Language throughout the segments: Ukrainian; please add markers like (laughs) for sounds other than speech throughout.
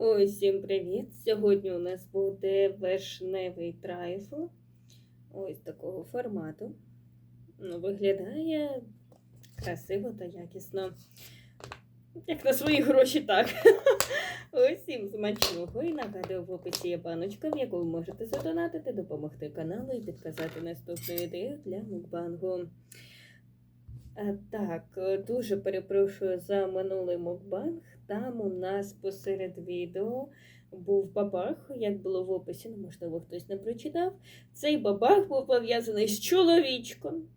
Всім привіт! Сьогодні у нас буде вишневий трайфл. Ось такого формату. Ну, виглядає красиво та якісно. Як на свої гроші, так. (laughs) Всім смачного. І нагадую, в описі є баночка, в яку ви можете задонатити, допомогти каналу і підказати наступну ідею для мукбангу. А, Так, е, дуже перепрошую за минулий мукбанг. Там у нас посеред відео був бабах, як було в описі, ну, можливо, хтось не прочитав. Цей бабах був пов'язаний з чоловічком,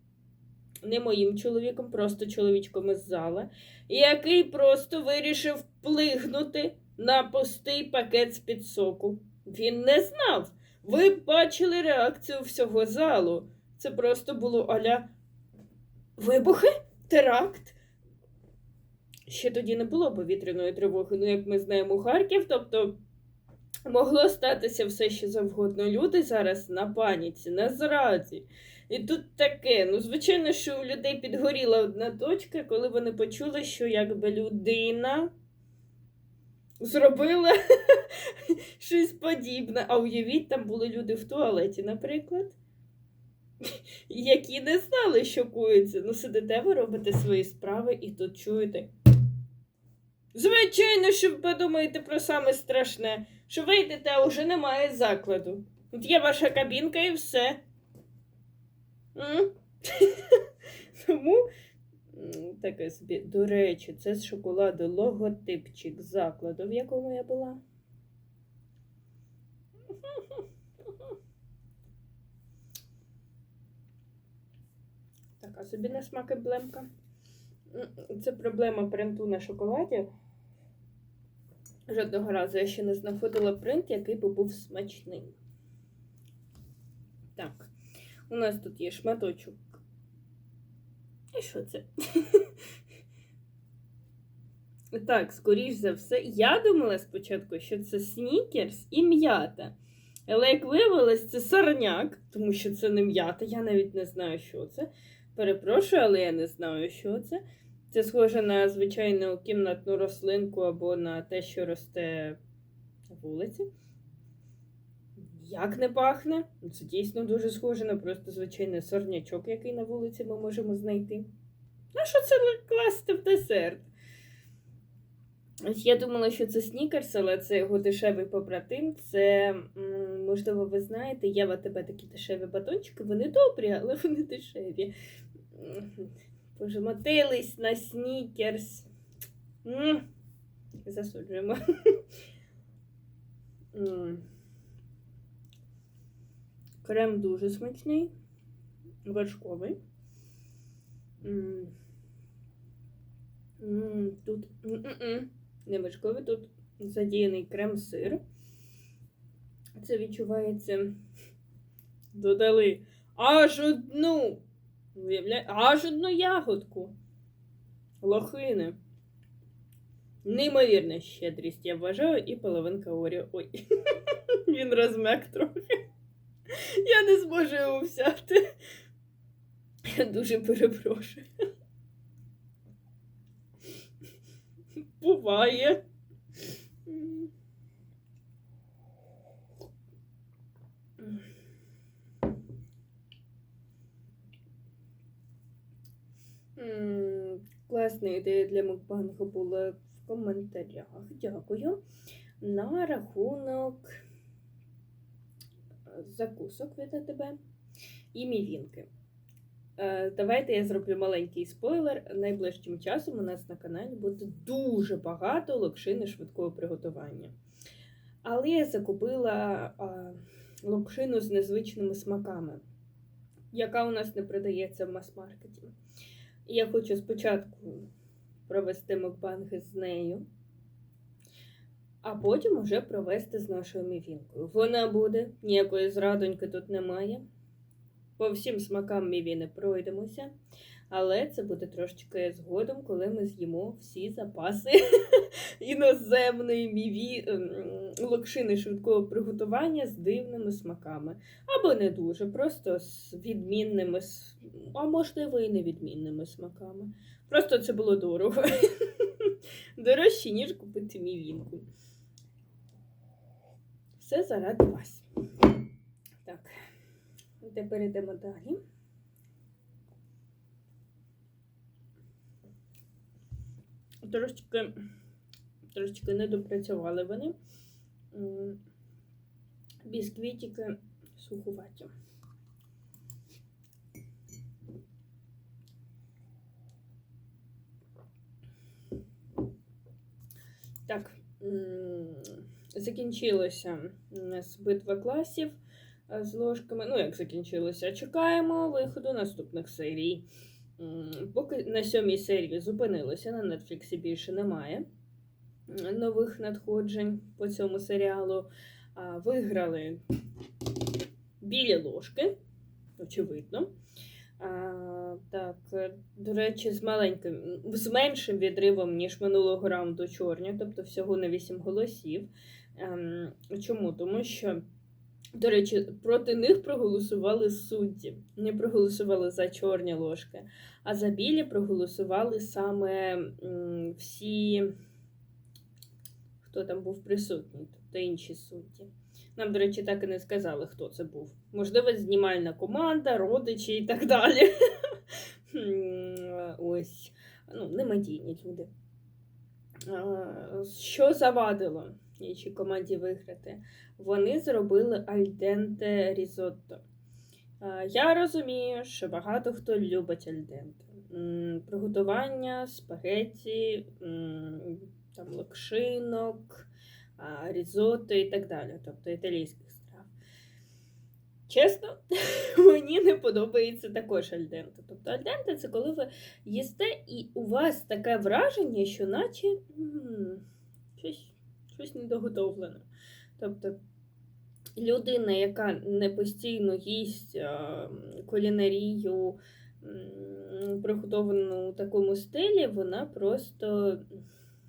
не моїм чоловіком, просто чоловічком із зала, який просто вирішив плигнути на пустий пакет з-під соку. Він не знав. Ви бачили реакцію всього залу. Це просто було аля вибухи, теракт. Ще тоді не було повітряної тривоги, ну як ми знаємо, Харків, тобто могло статися все що завгодно. Люди зараз на паніці, на зраді. І тут таке, ну, звичайно, що у людей підгоріла одна точка, коли вони почули, що якби людина зробила (laughs) щось подібне. А уявіть, там були люди в туалеті, наприклад (laughs) які не знали, що коїться. Ну, сидите, ви робите свої справи і тут чуєте. Звичайно, що ви подумаєте про саме страшне, що вийдете, а вже немає закладу. От є ваша кабінка і все. (laughs) Тому таке собі. До речі, це з шоколаду логотипчик закладу, в якому я була. Така собі на смак емблемка. Це проблема принту на шоколаді. Жодного разу я ще не знаходила принт, який би був смачним. Так, у нас тут є шматочок. І що це? (laughs) Так, скоріш за все, я думала спочатку, що це снікерс і м'ята. Але як виявилось, це сорняк, тому що це не м'ята, я навіть не знаю, що це. Перепрошую, але я не знаю, що це. Це схоже на звичайну кімнатну рослинку або на те, що росте на вулиці. Як не пахне? Це дійсно дуже схоже на просто звичайний сорнячок, який на вулиці ми можемо знайти. На що це класти в десерт? Я думала, що це снікерс, але це його дешевий побратим. Це, м, можливо, ви знаєте, є в АТБ такі дешеві батончики, вони добрі, але вони дешеві. М, Пожмотились на снікерс. Засуджуємо. Крем дуже смачний, вершковий. Тут не вершковий, тут задіяний крем-сир. Це відчувається. Додали аж одну. Уявляє, аж одну ягодку. Лохини. Неймовірна щедрість, я вважаю, і половинка Оріо. Ой, (laughs) він розм'як трохи. Я не зможу його взяти. Я дуже перепрошую. Буває. М, Класна ідея для мукбангу була в коментарях. Дякую. На рахунок е, закусок від тебе і мівінки. Е, Давайте я зроблю маленький спойлер. Найближчим часом у нас на каналі буде дуже багато локшини швидкого приготування. Але я закупила а, локшину з незвичними смаками, яка у нас не продається в мас-маркеті. Я хочу спочатку провести мукбанги з нею, а потім уже провести з нашою мівінкою. Вона буде, ніякої зрадоньки тут немає. По всім смакам мівіни пройдемося, але це буде трошечки згодом, коли ми з'їмо всі запаси (laughs) іноземної міві ем, локшини швидкого приготування з дивними смаками. Або не дуже, просто з відмінними, а можливо і невідмінними смаками. Просто це було дорого. (laughs) Дорожче, ніж купити мівінку. Все заради вас. Так, тепер йдемо далі. Трошечки, трошечки не допрацювали вони. Бісквітики сухуваті. Так, м, закінчилося у нас битва класів з ложками. Ну, як закінчилося, чекаємо виходу наступних серій. Поки на сьомій серії зупинилося, на Нетфліксі більше немає нових надходжень по цьому серіалу. Виграли білі ложки, очевидно. Так, до речі, з маленьким, з меншим відривом, ніж минулого раунду чорні, тобто всього на 8 голосів. Ем, чому? Тому що, до речі, проти них проголосували судді. Не проголосували за чорні ложки, а за білі проголосували саме всі, хто там був присутній, тобто інші судді. Нам, до речі, так і не сказали, хто це був. Можливо, знімальна команда, родичі і так далі. (laughs) Ось, ну, немедійні люди. Що завадило іншій команді виграти? Вони зробили альденте різотто. Я розумію, що багато хто любить альденте. Приготування, спагетті, там локшинок, а, різотто і так далі, тобто італійських страв. Чесно, (laughs) мені не подобається також альденте. Тобто альденте це коли ви їсте, і у вас таке враження, що наче щось, щось недоготовлене. Тобто людина, яка не постійно їсть кулінарію, приготовану у такому стилі, вона просто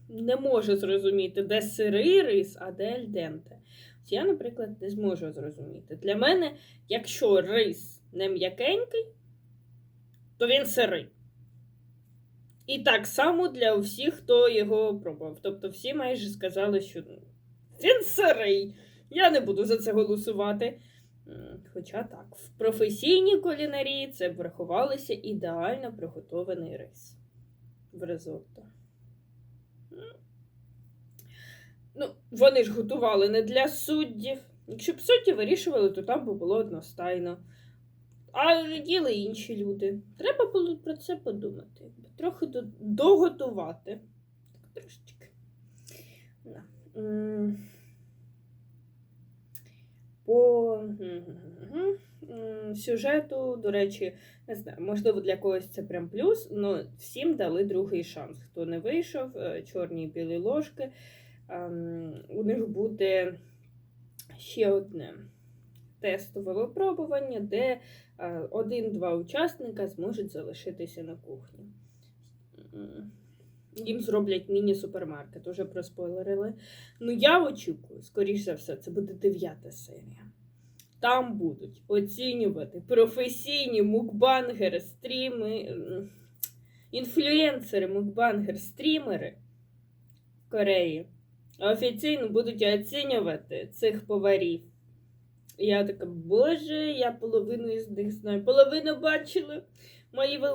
не може зрозуміти, де сирий рис, а де альденте. Я, наприклад, не зможу зрозуміти. Для мене, якщо рис не м'якенький, то він сирий. І так само для всіх, хто його пробував. Тобто всі майже сказали, що ну, він сирий. Я не буду за це голосувати. Хоча так, в професійній кулінарії це врахувалося ідеально приготований рис в ризотто. Ну, вони ж готували не для суддів. Якщо б судді вирішували, то там би було одностайно. А їли інші люди. Треба було про це подумати. Трохи доготувати. Так, трошечки. Да. По сюжету, до речі, не знаю, можливо, для когось це прям плюс, але всім дали другий шанс. Хто не вийшов, е, чорні і білі ложки. Ем, У них буде ще одне тестове випробування, де е, один-два учасника зможуть залишитися на кухні. М, Їм зроблять міні-супермаркет, уже проспойлерили. Ну, я очікую, скоріш за все, це буде дев'ята серія. Там будуть оцінювати професійні мукбангери, стріми, інфлюенсери, мукбангер, стрімери Кореї. Офіційно будуть оцінювати цих поварів. І Я така, боже, я половину із них знаю. Половину бачила, мої ви.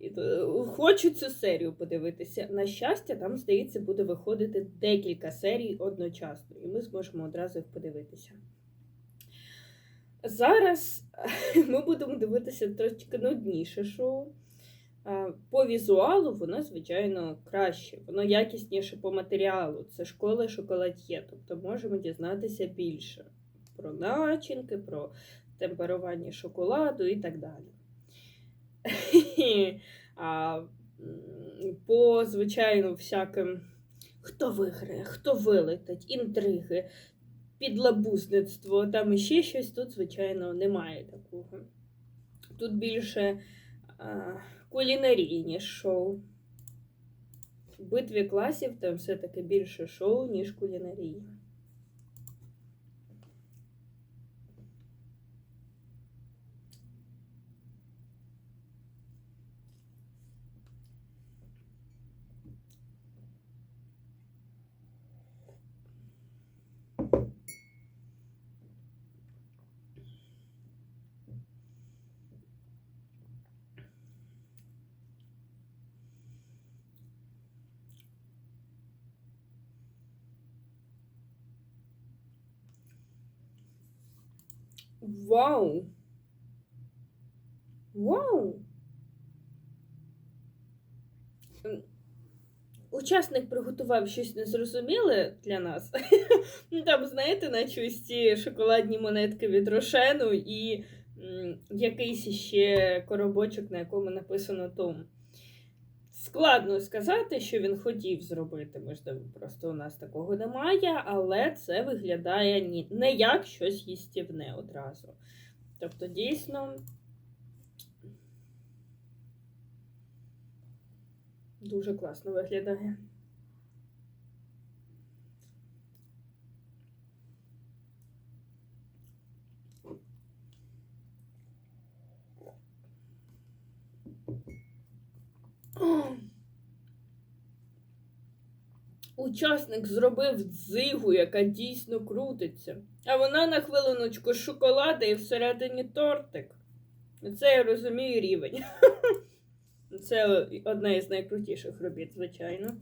Е, Хочу цю серію подивитися. На щастя, там, здається, буде виходити декілька серій одночасно, і ми зможемо одразу їх подивитися. Зараз ми будемо дивитися трошки нудніше шоу. По візуалу воно, звичайно, краще, воно якісніше по матеріалу. Це школа шоколад'є, тобто можемо дізнатися більше про начинки, про темперування шоколаду і так далі. (laughs) А по, звичайно, всяким, хто виграє, хто вилетить, інтриги, підлабузництво, там іще щось, тут, звичайно, немає такого. Тут більше а, кулінарійні шоу. В битві класів там все-таки більше шоу, ніж кулінарії. Вау! Вау! Учасник приготував щось незрозуміле для нас. (laughs) Ну, Там, знаєте, наче ось ці шоколадні монетки від Рошену і якийсь ще коробочок, на якому написано Том. Складно сказати, що він хотів зробити. Можливо, просто у нас такого немає, але це виглядає не як щось їстівне одразу. Тобто, дійсно. Дуже класно виглядає. Учасник зробив дзигу, яка дійсно крутиться. А вона на хвилиночку шоколада і всередині тортик. Це я розумію рівень. (laughs) Це одна із найкрутіших робіт, звичайно.